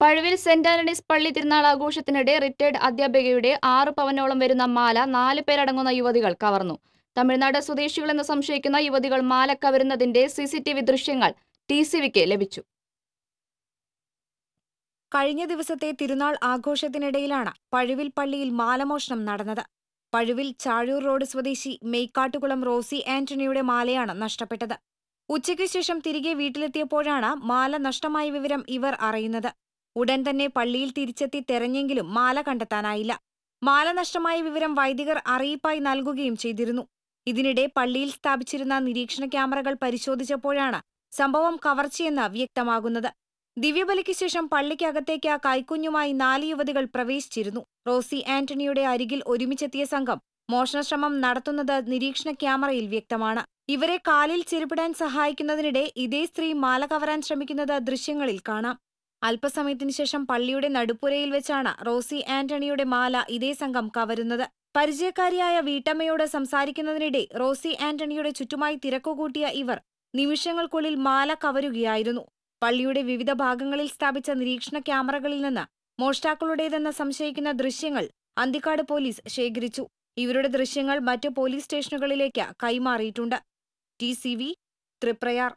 Pazhuvil saint Antony's പള്ളി തിരുനാൾ ആഘോഷത്തിനിടെ retired അധ്യാപികയുടെ ആറ് പവനോളം വരുന്ന മാല നാല് പേരടങ്ങുന്ന യുവതികൾ കവർന്നു. തമിഴ്നാട് സ്വദേശികളെന്ന് സംശയിക്കുന്ന യുവതികൾ മാല കവരുന്നതിന്റെ സി സി ടി വി ദൃശ്യങ്ങൾ ടി സി വിക്ക് ലഭിച്ചു. കഴിഞ്ഞ ദിവസത്തെ തിരുനാൾ ആഘോഷത്തിനിടയിലാണ് പഴുവിൽ പള്ളിയിൽ മാലമോഷണം നടന്നത്. പഴുവിൽ ചാഴൂർ റോഡ് സ്വദേശി മെയ്ക്കാട്ടുകുളം റോസി ആന്റണിയുടെ മാലയാണ് നഷ്ടപ്പെട്ടത്. ഉച്ചയ്ക്ക് ശേഷം തിരികെ വീട്ടിലെത്തിയപ്പോഴാണ് മാല നഷ്ടമായ വിവരം ഇവർ അറിയുന്നത്. ഉടൻ തന്നെ പള്ളിയിൽ തിരിച്ചെത്തി തെരഞ്ഞെങ്കിലും മാല കണ്ടെത്താനായില്ല. മാല നഷ്ടമായ വിവരം വൈദികർ അറിയിപ്പായി നൽകുകയും ചെയ്തിരുന്നു. ഇതിനിടെ പള്ളിയിൽ സ്ഥാപിച്ചിരുന്ന നിരീക്ഷണ ക്യാമറകൾ പരിശോധിച്ചപ്പോഴാണ് സംഭവം കവർച്ചയെന്ന് വ്യക്തമാകുന്നത്. ദിവ്യബലിക്ക് ശേഷം പള്ളിക്കകത്തേക്ക് കൈക്കുഞ്ഞുമായി നാല് യുവതികൾ പ്രവേശിച്ചിരുന്നു. റോസി ആന്റണിയുടെ അരികിൽ ഒരുമിച്ചെത്തിയ സംഘം മോഷണശ്രമം നടത്തുന്നത് നിരീക്ഷണ ക്യാമറയിൽ വ്യക്തമാണ്. ഇവരെ കാലിൽ ചെരുപ്പിടാൻ സഹായിക്കുന്നതിനിടെ ഇതേ സ്ത്രീ മാല കവരാൻ ശ്രമിക്കുന്നത് ദൃശ്യങ്ങളിൽ കാണാം. അല്പസമയത്തിനു ശേഷം പള്ളിയുടെ നടുപ്പുരയിൽ വെച്ചാണ് റോസി ആന്റണിയുടെ മാല ഇതേ സംഘം കവരുന്നത്. പരിചയക്കാരിയായ വീട്ടമ്മയോട് സംസാരിക്കുന്നതിനിടെ റോസി ആന്റണിയുടെ ചുറ്റുമായി തിരക്കുകൂട്ടിയ ഇവർ നിമിഷങ്ങൾക്കുള്ളിൽ മാല കവരുകയായിരുന്നു. പള്ളിയുടെ വിവിധ ഭാഗങ്ങളിൽ സ്ഥാപിച്ച നിരീക്ഷണ ക്യാമറകളിൽ നിന്ന് മോഷ്ടാക്കളുടേതെന്ന് സംശയിക്കുന്ന ദൃശ്യങ്ങൾ അന്തിക്കാട് പോലീസ് ശേഖരിച്ചു. ഇവരുടെ ദൃശ്യങ്ങൾ മറ്റ് പോലീസ് സ്റ്റേഷനുകളിലേക്ക് കൈമാറിയിട്ടുണ്ട്. T C V Triprayar.